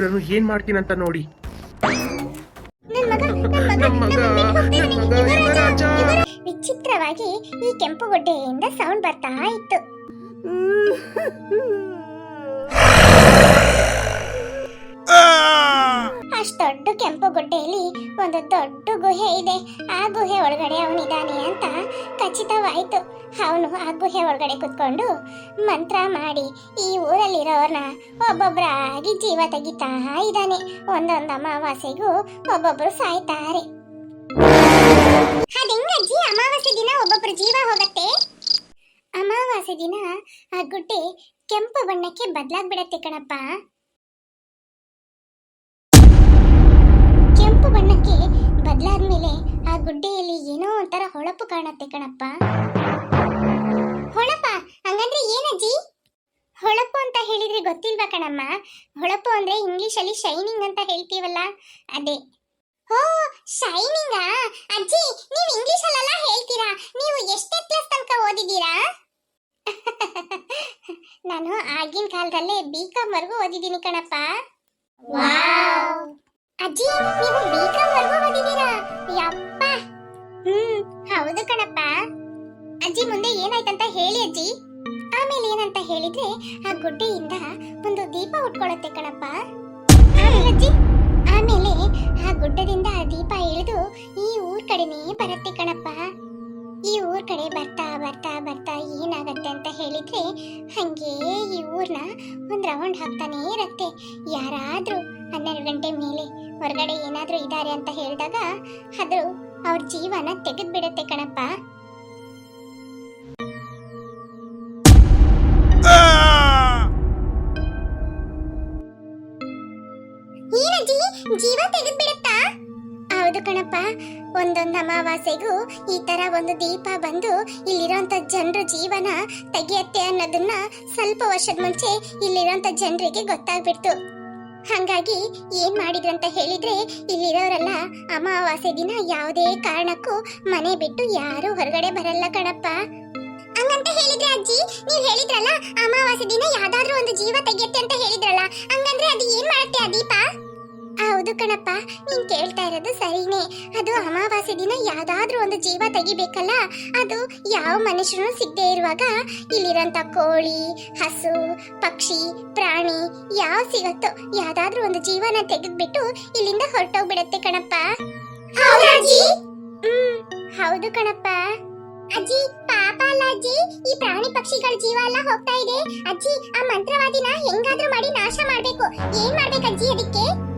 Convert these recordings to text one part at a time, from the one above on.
ಎಲ್ರನ್ನು ಏನ್ ಮಾಡ್ತೀನಂತ ನೋಡಿ. ವಿಚಿತ್ರವಾಗಿ ಈ ಕೆಂಪು ಗುಡ್ಡೆಯಿಂದ ಸೌಂಡ್ ಬರ್ತಾ ಇತ್ತು. ಅಷ್ಟ್ ದೊಡ್ಡ ಕೆಂಪು ಗುಡ್ಡೆಯಲ್ಲಿ ಒಂದು ದೊಡ್ಡ ಗುಹೆ ಇದೆ. ಆ ಗುಹೆ ಒಳಗಡೆ ಅವನಿದ್ದಾನೆ ಅಂತ ಖಚಿತವಾಯ್ತು ಅವನು ಆ ಗುಹೆ ಒಳಗಡೆ ಕುತ್ಕೊಂಡು ಮಂತ್ರ ಮಾಡಿ ಈ ಊರಲ್ಲಿರೋರ್ನ ಒಬ್ಬೊಬ್ಬರಾಗಿ ಜೀವ ತೆಗಿತಾ ಇದ್ದಾನೆ. ಒಂದೊಂದು ಅಮಾವಾಸ್ಯೆಗೂ ಒಬ್ಬೊಬ್ಬರು ಸಾಯ್ತಾರೆ. ಅಜ್ಜಿ ಅಮಾವಾಸ್ಯೆ ದಿನ ಒಬ್ಬೊಬ್ರು ಜೀವ ಹೋಗತ್ತೆ. ಅಮಾವಾಸ್ಯೆ ದಿನ ಆ ಗುಡ್ಡೆ ಕೆಂಪು ಬಣ್ಣಕ್ಕೆ ಬದಲಾಗ್ಬಿಡತ್ತೆ ಕಣಪ್ಪ. ಕೆಂಪು ಬಣ್ಣಕ್ಕೆ ಬದಲಾದ್ಮೇಲೆ ಆ ಗುಡ್ಡೆಯಲ್ಲಿ ಏನೋ ಒಂಥರ ಹೊಳಪು ಕಾಣತ್ತೆ ಕಣಪ್ಪ. ಹೊಳಪ? ಹಂಗಂದ್ರೆ ಏನಜ್ಜಿ? ಹೊಳಪು ಅಂತ ಹೇಳಿದ್ರೆ ಗೊತ್ತಿಲ್ವಾ ಕಣಮ್ಮ? ಹೊಳಪು ಅಂದ್ರೆ ಇಂಗ್ಲಿಷ್ ಅಲ್ಲಿ ಶೈನಿಂಗ್ ಅಂತ ಹೇಳ್ತೀವಲ್ಲ? ಅದೇ. ಓ ಶೈನಿಂಗಾ ಅಜ್ಜಿ ನೀವು ಇಂಗ್ಲಿಷ್ ಅಲ್ಲೆಲ್ಲ ಹೇಳ್ತೀರಾ? ನೀವು ಎಷ್ಟೇ ಕ್ಲಾಸ್ ತನಕ ಓದಿದ್ದೀರಾ? ನಾನು ಆಗಿನ ಕಾಲದಲ್ಲೇ ಬಿ ಕಾಮ್ ವರ್ಗು ಓದಿದ್ದೀನಿ ಕಣಪ್ಪ. ಅಜ್ಜಿ ನೀವು ಬಿ ಕಾಮ್ ವರ್ಗು ಓದಿದ್ದೀರಾ? ಯಪ್ಪ. ಹ್ಮ್, ಹೌದು ಕಣಪ್ಪ. ಅಜ್ಜಿ ಮುಂದೆ ಏನಾಯ್ತಂತ ಹೇಳಿ ಅಜ್ಜಿ. ಆಮೇಲೆ ಏನಂತ ಹೇಳಿದ್ರೆ ಆ ಗುಡ್ಡೆಯಿಂದ ಒಂದು ದೀಪ ಉಟ್ಕೊಳ್ಳುತ್ತೆ ಕಣಪ್ಪ. ಅಜ್ಜಿ, ಆಮೇಲೆ ಆ ಗುಡ್ಡದಿಂದ ಆ ದೀಪ ಇಳಿದು ಈ ಊರ್ ಕಡೆನೇ ಬರುತ್ತೆ ಕಣಪ್ಪ. ಈ ಊರ್ ಕಡೆ ಬರ್ತಾ ಬರ್ತಾ ಬರ್ತಾ ಏನಾಗತ್ತೆ ಅಂತ ಹೇಳಿದ್ರೆ ಹಂಗೆ ಈ ಊರ್ನ ಒಂದು ರೌಂಡ್ ಹಾಕ್ತಾನೇ ಇರತ್ತೆ. ಯಾರಾದರೂ ಹನ್ನೆರಡು ಗಂಟೆ ಮೇಲೆ ಹೊರಗಡೆ ಏನಾದರೂ ಇದ್ದಾರೆ ಅಂತ ಹೇಳಿದಾಗ ಅದು ಅವ್ರ ಜೀವನ ತೆಗೆದು ಬಿಡತ್ತೆ ಕಣಪ್ಪ ಜೀವ ತೆಗೆದು ಬಿಡುತ್ತಾ ಹೌದು ಕಣಪ್ಪ. ಒಂದೊಂದು ಅಮಾವಾಸ್ಯೆಗೂ ಈ ತರ ಒಂದು ದೀಪ ಬಂದು ಇಲ್ಲಿರೋಂಥ ಜನರ ಜೀವನ ತೆಗೆಯತ್ತೆ ಅನ್ನೋದನ್ನ ಸ್ವಲ್ಪ ವರ್ಷದ ಮುಂಚೆ ಇಲ್ಲಿರೋಂಥ ಜನರಿಗೆ ಗೊತ್ತಾಗ್ಬಿಡ್ತು. ಹಂಗಾಗಿ ಏನ್ ಮಾಡಿದ್ರಂತ ಹೇಳಿದ್ರೆ ಇಲ್ಲಿರೋರೆಲ್ಲ ಅಮಾವಾಸ್ಯೆ ದಿನ ಯಾವುದೇ ಕಾರಣಕ್ಕೂ ಮನೆ ಬಿಟ್ಟು ಯಾರು ಹೊರಗಡೆ ಬರಲ್ಲ ಕಣಪ್ಪ. ಹಂಗಂತ ಹೇಳಿದ್ರೆ ಅಜ್ಜಿ, ನೀವ್ ಹೇಳಿದ್ರಲ್ಲ ಅಮಾವಾಸ್ಯೆ ದಿನ ಯಾವ್ದಾದ್ರು ಒಂದು ಜೀವ ತೆಗೆಯತ್ತೆ ಅಂತ ಹೇಳಿದ್ರಲ್ಲ, ಹಂಗಂದ್ರೆ ಅದು ಏನ್ ಮಾಡುತ್ತೆ ಆ ದೀಪ? ಹೌದು ಕಣಪ್ಪ ನೀನ್ ಕೇಳ್ತಾ ಇರೋದು ಸರಿನೇ. ಅದು ಅಮಾವಾಸ್ಯ ದಿನ ಯಾವ್ದಾದ್ರೂ ಒಂದು ಜೀವ ತೆಗಿಬೇಕಲ್ಲ? ಅದು ಯಾವ ಮನುಷ್ಯರು ಸಿಗದೆ ಇರುವಾಗ ಇಲ್ಲಿರೋಂಥ ಕೋಳಿ ಹಸು ಪಕ್ಷಿ ಪ್ರಾಣಿ ಯಾವ ಸಿಗತ್ತೋ ಯಾವ್ದಾದ್ರೂ ಒಂದು ಜೀವನ ತೆಗೆದ್ಬಿಟ್ಟು ಇಲ್ಲಿಂದ ಹೊರಟೋಗ್ಬಿಡತ್ತೆ ಕಣಪ್ಪ. ಹ್ಮ್ ಹೌದು ಕಣಪ್ಪ. ಅಜ್ಜಿ ಪಾಪ ಅಲ್ಲ ಅಜ್ಜಿ. ಈ ಪ್ರಾಣಿ ಪಕ್ಷಿಗಳ ಜೀವ ಎಲ್ಲ ಹೋಗ್ತಾ ಇದೆ. ಅಜ್ಜಿ ಆ ಮಂತ್ರವಾದಿನ ಹೆಂಗಾದ್ರೂ ಮಾಡಿ ನಾಶ ಮಾಡ್ಬೇಕು. ಏನ್ ಮಾಡ್ಬೇಕು ಅಜ್ಜಿ ಅದಕ್ಕೆ?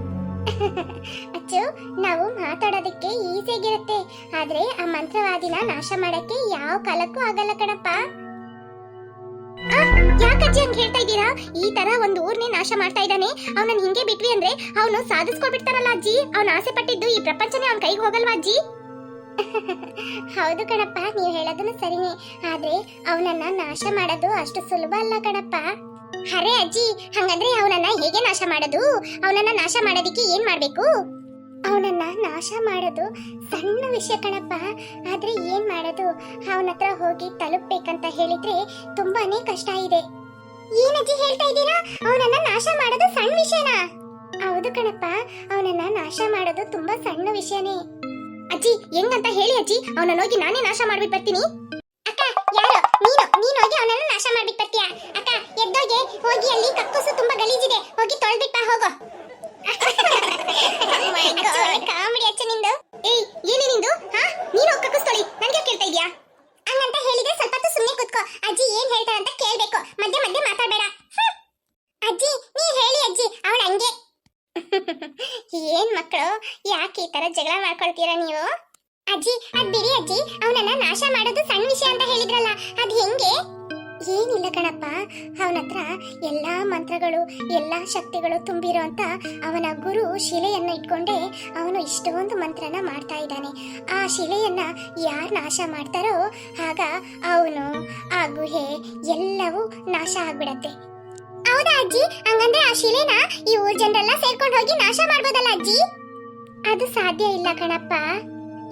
ಅಚ್ಚು, ನಾವು ಮಾತಾಡೋದಕ್ಕೆ ಈಸಿಯಾಗಿರುತ್ತೆ. ಆದ್ರೆ ಆ ಮಂತ್ರವಾದಿನ ನಾಶ ಮಾಡಕ್ಕೆ ಯಾವ ಕಾಲಕ್ಕೂ ಆಗಲ್ಲ ಕಣಪ್ಪ. ಯಾಕಜ್ಜಿ ಹಂಗ್ ಹೇಳ್ತಾ ಇದ್ದೀರಾ? ಈ ತರ ಒಂದು ಊರ್ನೇ ನಾಶ ಮಾಡ್ತಾ ಇದ್ದಾನೆ. ಅವನನ್ನ ಹಿಂಗೆ ಬಿಟ್ವಿ ಅಂದ್ರೆ ಅವನು ಸಾಧಿಸ್ಕೊಬಿಡ್ತಾರಲ್ಲ ಅಜ್ಜಿ. ಅವನ ಆಸೆ ಪಟ್ಟಿದ್ದು ಈ ಪ್ರಪಂಚನೇ ಅವನ ಕೈಗೆ ಹೋಗಲ್ವಾ ಅಜ್ಜಿ? ಹೌದು ಕಣಪ್ಪ, ನೀವು ಹೇಳೋದನ್ನು ಸರಿನೇ. ಆದ್ರೆ ಅವನನ್ನ ನಾಶ ಮಾಡೋದು ಅಷ್ಟು ಸುಲಭ ಅಲ್ಲ ಕಣಪ್ಪ. ಅರೆ ಅಜ್ಜಿ ಹಂಗಂದ್ರೆ ಅವನನ್ನ ಹೇಗೆ ನಾಶ ಮಾಡೋದು? ಅವನನ್ನ ನಾಶ ಮಾಡೋದಿಕ್ಕೆ ಏನ್ ಮಾಡ್ಬೇಕು? ಅವನನ್ನ ನಾಶ ಮಾಡೋದು ಸಣ್ಣ ವಿಷಯ ಕಣಪ್ಪ. ಆದ್ರೆ ಏನ್ ಮಾಡೋದು? ಅವನ ಹತ್ರ ಹೋಗಿ ತಲುಪ್ಬೇಕಂತ ಹೇಳಿದ್ರೆ ತುಂಬಾನೇ ಕಷ್ಟ ಇದೆ. ಏನಜ್ಜಿ ಹೇಳ್ತಾ ಇದ್ದೀರಾ? ಅವನನ್ನ ನಾಶ ಮಾಡೋದು ಸಣ್ಣ ವಿಷಯನಾ? ಹೌದು ಕಣಪ್ಪ ಅವನನ್ನ ನಾಶ ಮಾಡೋದು ತುಂಬಾ ಸಣ್ಣ ವಿಷಯನೇ. ಅಜ್ಜಿ ಹೆಂಗಂತ ಹೇಳಿ ಅಜ್ಜಿ ಅವನನ್ನ ಹೋಗಿ ನಾನೇ ನಾಶ ಮಾಡ್ಬಿಟ್ಟು ಬರ್ತೀನಿ. ಅಕ್ಕ ಯಾರು? ನೀನು ನೀನು ಹೋಗಿ ಅವನನ್ನ ನಾಶ ಮಾಡ್ಬಿಟ್ಟು ಬರ್ತೀಯ? ಹೋಗಿ ಅಲ್ಲಿ ಕಕ್ಕುಸು ತುಂಬಾ ಗಲೀಜಿದೆ. ಹೋಗಿ ತೊಳ್ಬಿಟ್ಟ ಹೋಗೋ. ಕಾಮಿಡಿ ಅಚ್ಚ ನಿಂದು. ಏಯ್ ಏನೇ ನಿಂದು? ಹಾ? ನೀನು ಕಕ್ಕಸ್ ತೊಳಿ. ನನಗೆ ಕೇಳ್ತಾ ಇದೀಯಾ? ಹಂಗಂತ ಹೇಳಿದ್ರೆ ಸ್ವಲ್ಪ ಹೊತ್ತು ಸುಮ್ಮನೆ ಕೂತ್ಕೋ. ಅಜ್ಜಿ ಏನ್ ಹೇಳ್ತಾರೆ ಅಂತ ಕೇಳ್ಬೇಕು. ಮಧ್ಯೆ ಮಧ್ಯೆ ಮಾತಾಡಬೇಡ. ಅಜ್ಜಿ ನೀ ಹೇಳಿ ಅಜ್ಜಿ. ಅವಳ ಹಂಗೆ. ಏನ್ ಮಕ್ಕಳು ಯಾಕೆ ಈ ತರ ಜಗಳ ಮಾಡ್ಕೊಳ್ತೀರಾ ನೀವು? ಅಜ್ಜಿ ಅದ್ ಬಿಡಿ ಅಜ್ಜಿ. ಅವನನ್ನ ನಾಶ ಮಾಡೋದು ಸಣ್ಣ ವಿಷಯ ಅಂತ ಹೇಳಿದ್ರಲ್ಲ. ಅದ್ ಹೆಂಗೆ? ಏನಿಲ್ಲ ಕಣಪ್ಪ. ಅವನ ಹತ್ರ ಎಲ್ಲಾ ಮಂತ್ರಗಳು, ಎಲ್ಲಾ ಶಕ್ತಿಗಳು ತುಂಬಿರೋ ಅಂತ ಅವನ ಗುರು ಶಿಲೆಯನ್ನ ಇಟ್ಕೊಂಡೇ ಅವನು ಇಷ್ಟೊಂದು ಮಂತ್ರನ ಮಾಡ್ತಾ ಇದ್ದಾನೆ. ಆ ಶಿಲೆಯನ್ನ ಯಾರು ನಾಶ ಮಾಡ್ತಾರೋ ಆಗ ಅವನು, ಆ ಗುಹೆ ಎಲ್ಲವೂ ನಾಶ ಆಗ್ಬಿಡತ್ತೆ. ಹೌದಾ ಅಜ್ಜಿ? ಹಂಗಂದ್ರೆ ಆ ಶಿಲೆನ ಈ ಊರ್ ಜನರೆಲ್ಲ ಸೇರ್ಕೊಂಡು ಹೋಗಿ ನಾಶ ಮಾಡ್ಬೋದಲ್ಲ ಅಜ್ಜಿ? ಅದು ಸಾಧ್ಯ ಇಲ್ಲ ಕಣಪ್ಪ.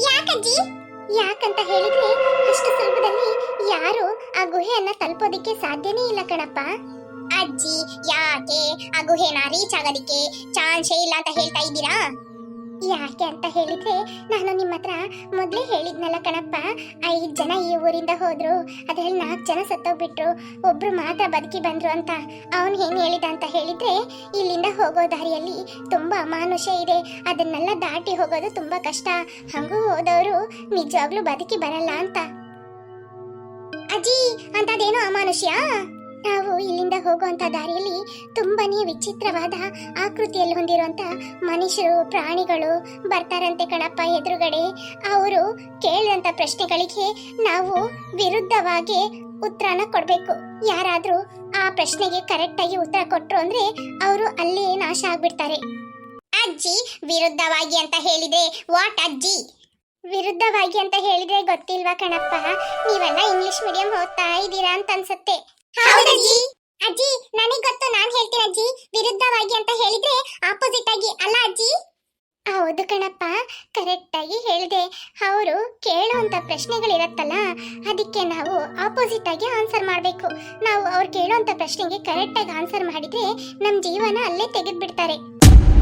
ಯಾಕಜ್ಜಿ? ಯಾಕಂತ ಹೇಳಿದ್ರೆ ಅಷ್ಟು ಸುಲಭದಲ್ಲಿ ಯಾರು ಆ ಗುಹೆಯನ್ನ ತಲುಪೋದಿಕ್ಕೆ ಸಾಧ್ಯನೇ ಇಲ್ಲ ಕಣಪ್ಪ. ಅಜ್ಜಿ, ಯಾಕೆ ಆ ಗುಹೆನ ರೀಚ್ ಆಗೋದಿಕ್ಕೆ ಚಾನ್ಸೇ ಇಲ್ಲ ಅಂತ ಹೇಳ್ತಾ ಇದ್ದೀರಾ? ಯಾಕೆ ಅಂತ ಹೇಳಿದ್ರೆ ನಾನು ನಿಮ್ಮ ಹತ್ರ ಮೊದಲೇ ಹೇಳಿದ್ನಲ್ಲ ಕಣಪ್ಪ. ಐದು ಜನ ಈ ಊರಿಂದ ಹೋದ್ರು. ಅದ್ರಲ್ಲಿ ನಾಲ್ಕು ಜನ ಸತ್ತೋಗ್ಬಿಟ್ರು. ಒಬ್ರು ಮಾತ್ರ ಬದುಕಿ ಬಂದ್ರು ಅಂತ ಅವನು ಏನ್ ಹೇಳಿದ ಅಂತ ಹೇಳಿದ್ರೆ ಇಲ್ಲಿಂದ ಹೋಗೋ ದಾರಿಯಲ್ಲಿ ತುಂಬಾ ಅಮಾನುಷ್ಯ ಇದೆ. ಅದನ್ನೆಲ್ಲ ದಾಟಿ ಹೋಗೋದು ತುಂಬಾ ಕಷ್ಟ. ಹಂಗೂ ಹೋದವರು ನಿಜವಾಗ್ಲೂ ಬದುಕಿ ಬರಲ್ಲ ಅಂತ. ಅಜ್ಜಿ ಅಂತದೇನೋ ಅಮಾನುಷ್ಯ? ನಾವು ಇಲ್ಲಿಂದ ಹೋಗುವಂತ ದಾರಿಯಲ್ಲಿ ತುಂಬಾನೇ ವಿಚಿತ್ರವಾದ ಆಕೃತಿಯಲ್ಲಿ ಹೊಂದಿರುವಂತ ಮನುಷ್ಯರು, ಪ್ರಾಣಿಗಳು ಬರ್ತಾರಂತೆ ಕಣಪ್ಪ ಎದುರುಗಡೆ. ಅವರು ಕೇಳಿದಂತ ಪ್ರಶ್ನೆಗಳಿಗೆ ನಾವು ವಿರುದ್ಧವಾಗಿ ಉತ್ತರನ ಕೊಡ್ಬೇಕು. ಯಾರಾದ್ರೂ ಆ ಪ್ರಶ್ನೆಗೆ ಕರೆಕ್ಟ್ ಆಗಿ ಉತ್ತರ ಕೊಟ್ರು ಅಂದ್ರೆ ಅವರು ಅಲ್ಲಿ ನಾಶ ಆಗ್ಬಿಡ್ತಾರೆ. ಅಜ್ಜಿ, ವಿರುದ್ಧವಾಗಿ ಅಂತ ಹೇಳಿದೆ ವಾಟ್ ಅಜ್ಜಿ? ವಿರುದ್ಧವಾಗಿ ಅಂತ ಹೇಳಿದ್ರೆ ಗೊತ್ತಿಲ್ವಾ ಕಣಪ್ಪ? ನೀವೆಲ್ಲ ಇಂಗ್ಲಿಷ್ ಮೀಡಿಯಂ ಓದ್ತಾ ಇದ್ದೀರಾ ಅಂತ ಅನ್ಸುತ್ತೆ. ಹೌದಜ್ಜಿ ಅಜ್ಜಿ. ನನಗೆ ಗೊತ್ತು, ನಾನು ಹೇಳ್ತೀನಿ ಅಜ್ಜಿ. ವಿರುದ್ಧವಾಗಿ ಅಂತ ಹೇಳಿದ್ರೆ ಆಪೋಸಿಟ್ ಆಗಿ, ಅಲ್ಲ ಅಜ್ಜಿ? ಹೌದು ಕಣಪ್ಪ ಕರೆಕ್ಟಾಗಿ ಹೇಳಿದೆ. ಅವರು ಕೇಳುವಂತ ಪ್ರಶ್ನೆಗಳಿರತ್ತಲ್ಲ, ಅದಕ್ಕೆ ನಾವು ಆಪೋಸಿಟ್ ಆಗಿ ಆನ್ಸರ್ ಮಾಡಬೇಕು. ನಾವು ಅವ್ರು ಕೇಳುವಂತ ಪ್ರಶ್ನೆಗೆ ಕರೆಕ್ಟಾಗಿ ಆನ್ಸರ್ ಮಾಡಿದ್ರೆ ನಮ್ಮ ಜೀವನ ಅಲ್ಲೇ ತೆಗೆದ್ಬಿಡ್ತಾರೆ.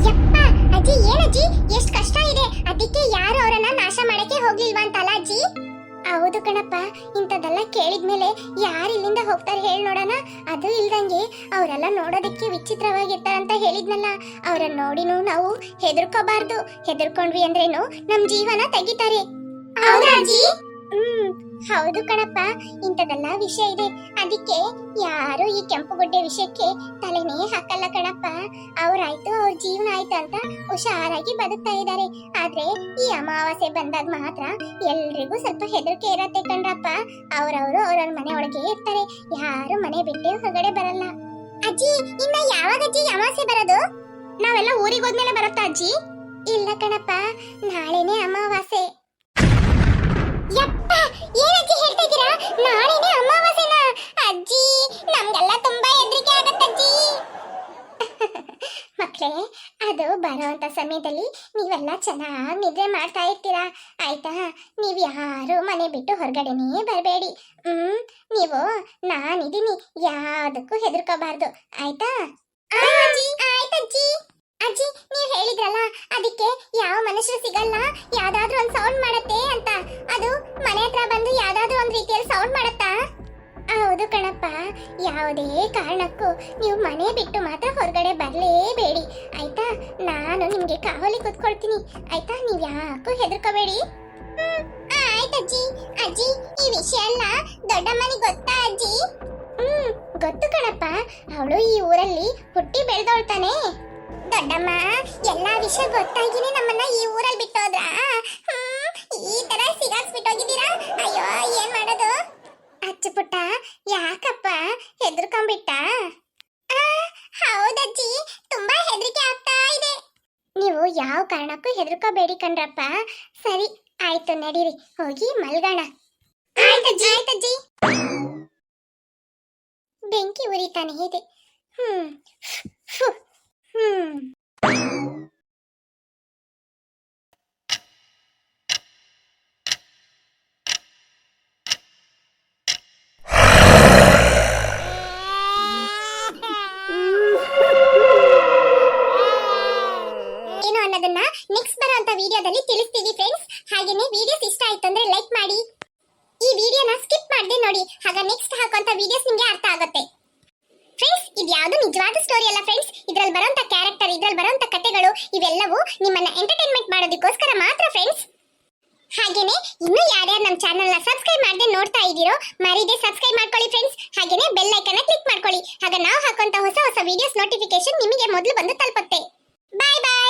ಯಪ್ಪ, ಅಜ್ಜಿ, ಏನಜ್ಜಿ? ಎಷ್ಟು ಕಷ್ಟ ಇದೆ. ಅದಕ್ಕೆ ಯಾರು ಅವರನ್ನ ನಾಶ ಮಾಡಕ್ಕೆ ಹೋಗ್ಲಿಲ್ವಾ ಅಂತಲ್ಲ ಅಜ್ಜಿ? ಹೌದು ಕಣಪ್ಪ, ಇಂಥದ್ದೆಲ್ಲ ಕೇಳಿದ್ಮೇಲೆ ಯಾರು ಇಲ್ಲಿಂದ ಹೋಗ್ತಾರೆ ಹೇಳಿ ನೋಡೋಣ. ಅದು ಇಲ್ದಂಗೆ ಅವರೆಲ್ಲ ನೋಡೋದಕ್ಕೆ ವಿಚಿತ್ರವಾಗಿರ್ತಾರಂತ ಹೇಳಿದ್ನಲ್ಲ. ಅವರನ್ನ ನೋಡಿನೂ ನಾವು ಹೆದರ್ಕೋಬಾರ್ದು. ಹೆದರ್ಕೊಂಡ್ವಿ ಅಂದ್ರೇನು ನಮ್ ಜೀವನ ತೆಗಿತಾರೆ. ಹ್ಮ್, ಹೌದು ಕಣಪ್ಪ. ಇಂಥದೆಲ್ಲ ವಿಷಯ ಇದೆ. ಅದಕ್ಕೆ ಯಾರು ಈ ಕೆಂಪು ಕೆಂಪುಗುಡ್ಡೆ ವಿಷಯಕ್ಕೆ ತಲೆನೇ ಹಾಕಲ್ಲ ಕಣಪ್ಪ. ಅವ್ರಾಯ್ತು, ಅವ್ರ ಜೀವನ ಆಯ್ತು ಅಂತ ಹುಷಾರಾಗಿ ಬದುಕ್ತಾ ಇದ್ದಾರೆ. ಆದ್ರೆ ಈ ಅಮಾವಾಸ್ಯೆ ಬಂದಾಗ ಮಾತ್ರ ಎಲ್ರಿಗೂ ಸ್ವಲ್ಪ ಹೆದರಿಕೆ ಇರತ್ತೆ ಕಣ್ರಪ್ಪ. ಅವ್ರವ್ರು ಅವ್ರವ್ರ ಮನೆ ಒಳಗೆ ಇರ್ತಾರೆ. ಯಾರು ಮನೆ ಬಿಟ್ಟು ಹೊರಗಡೆ ಬರಲ್ಲ. ಅಜ್ಜಿ, ಇನ್ನ ಯಾವಾಗ ಅಜ್ಜಿ ಅಮಾವಾಸ್ಯೆ ಬರೋದು? ನಾವೆಲ್ಲ ಊರಿಗೆ ಹೋದ್ಮೇಲೆ ಬರುತ್ತಾ ಅಜ್ಜಿ? ಇಲ್ಲ ಕಣಪ್ಪ. ನಾಳೆನೇ ಅಮಾವಾಸ್ಯೆ ಯಪ್ಪ ಏನಜ್ಜಿ ಹೇಳ್ತಾ ಇದ್ದೀರಾ ನಾಳೆನೇ ಅಮಾವಾಸ್ಯೆನಾ ಅಜ್ಜಿ ನಮ್ಗೆಲ್ಲ ತುಂಬಾ ಹೆದರಿಕೆ ಆಗತ್ತಜ್ಜಿ ಮಕ್ಳೇ ಅದು ಬರೋಂಥ ಸಮಯದಲ್ಲಿ ನೀವೆಲ್ಲ ಚೆನ್ನಾಗಿ ನಿದ್ರೆ ಮಾಡ್ತಾ ಇರ್ತೀರಾ? ಆಯ್ತಾ? ನೀವು ಯಾರು ಮನೆ ಬಿಟ್ಟು ಹೊರಗಡೆನೇ ಬರಬೇಡಿ. ಹ್ಮ್ ನೀವು ನಾನಿದ್ದೀನಿ. ಯಾವುದಕ್ಕೂ ಹೆದರ್ಕೋಬಾರ್ದು. ಆಯ್ತಾ? ಆಯ್ತಜ್ಜಿ ಅಜ್ಜಿ. ನೀವು ಹೇಳಿದ್ರಲ್ಲ ಅದಕ್ಕೆ ಯಾವ ಮನುಷ್ಯರು ಸಿಗಲ್ಲ? ಯಾವ್ದಾದ್ರೂ ಒಂದು ಸೌಂಡ್ ಮಾಡತ್ತೆ ಅಂತ. ಅದು ಮನೆ ಹತ್ರ ಬಂದು ಯಾವ್ದಾದ್ರೂ ಒಂದು ರೀತಿಯಲ್ಲಿ ಸೌಂಡ್ ಮಾಡತ್ತಾ? ಹೌದು ಕಣಪ್ಪ. ಯಾವುದೇ ಕಾರಣಕ್ಕೂ ನೀವು ಮನೆ ಬಿಟ್ಟು ಮಾತ್ರ ಹೊರಗಡೆ ಬರಲೇಬೇಡಿ. ಆಯ್ತಾ? ನಾನು ನಿಮ್ಗೆ ಕಾವಲಿ ಕೂತ್ಕೊಳ್ತೀನಿ. ಆಯ್ತಾ? ನೀವು ಯಾಕೂ ಹೆದರ್ಕೋಬೇಡಿ. ಆಯ್ತಜ್ಜಿ ಅಜ್ಜಿ. ಈ ವಿಷಯ ಎಲ್ಲ ಗೊತ್ತಾ ಅಜ್ಜಿ? ಹ್ಮ್, ಗೊತ್ತು ಕಣಪ್ಪ. ಅವಳು ಈ ಊರಲ್ಲಿ ಹುಟ್ಟಿ ಬೆಳೆದೋಳ್ತಾನೆ ದೊಡ್ಡಮ್ಮ, ಎಲ್ಲಾ ವಿಷಯ ಗೊತ್ತಾಗಿನೇ ನಮ್ಮನ್ನ ಈ ಊರಲ್ಲಿ ಬಿಟ್ಟೋದ್ರ? ಹ್ಮ್, ಈ ತರ ಸಿಗಾಕ್ಸ್ಬಿಟ್ಟೋಗಿದ್ದೀರಾ ಅಯ್ಯೋ, ಏನ್ ಪುಟ್ಟ ಯಾಕಪ್ಪ? ಹೆದರ್ಕೊಂಡ್ಬಿಟ್ಟ ಹೌದಜ್ಜಿ, ತುಂಬಾ ಹೆದರಿಕೆ ಆಗ್ತಾ ಇದೆ. ನೀವು ಯಾವ ಕಾರಣಕ್ಕೂ ಹೆದರ್ಕೋಬೇಡಿ ಕಣ್ರಪ್ಪ. ಸರಿ, ಆಯ್ತು, ನಡೀರಿ. ಹೋಗಿ ಮಲ್ಗೋಣ. ಆಯ್ತಜ್ಜಿ. ಆಯ್ತಜ್ಜಿ. ಬೆಂಕಿ ಉರಿತಾನೆ ಇದೆ. ಹ್ಮ್. ಹ್ಮ್. ನೋಡಿ ನೆಕ್ಸ್ಟ್ ಹಾಕುವಂತ ವಿಡಿಯೋಸ್ ನಿಮ್ಗೆ ಅರ್ಥ ಆಗುತ್ತೆ. ಫ್ರೆಂಡ್ಸ್ ಇದು ಯಾವುದು ನಿಜವಾದ ಸ್ಟೋರಿ ಅಲ್ಲ ಫ್ರೆಂಡ್ಸ್ ಇದ್ರಲ್ಲಿ ಬರೋಂತ ಕ್ಯಾರೆಕ್ಟರ್ ಇದ್ರಲ್ಲಿ ಬರೋಂತ ಕಥೆಗಳು, ಇವೆಲ್ಲವೂ ನಿಮ್ಮನ್ನ ಎಂಟರ್ಟೈನ್ಮೆಂಟ್ ಮಾಡೋದಕ್ಕೋಸ್ಕರ ಮಾತ್ರ ಫ್ರೆಂಡ್ಸ್ ಹಾಗೇನೆ ಇನ್ನೂ ಯಾರ್ಯಾರು ನಮ್ಮ ಚಾನೆಲ್ನ ಸಬ್ಸ್ಕ್ರೈಬ್ ಮಾಡದೆ ನೋಡ್ತಾ ಇದ್ದೀರೋ, ಮರಿದೆ ಸಬ್ಸ್ಕ್ರೈಬ್ ಮಾಡ್ಕೊಳ್ಳಿ ಫ್ರೆಂಡ್ಸ್ ಹಾಗೇನೆ ಬೆಲ್ ಐಕನ್ ಕ್ಲಿಕ್ ಮಾಡ್ಕೊಳ್ಳಿ. ಆಗ ನಾವು ಹಾಕುವಂತ ಹೊಸ ಹೊಸ ವಿಡಿಯೋಸ್ ನೋಟಿಫಿಕೇಶನ್ ನಿಮಗೆ ಮೊದಲು ಬಂದು ತಲುಪುತ್ತೆ. ಬಾಯ್ ಬಾಯ್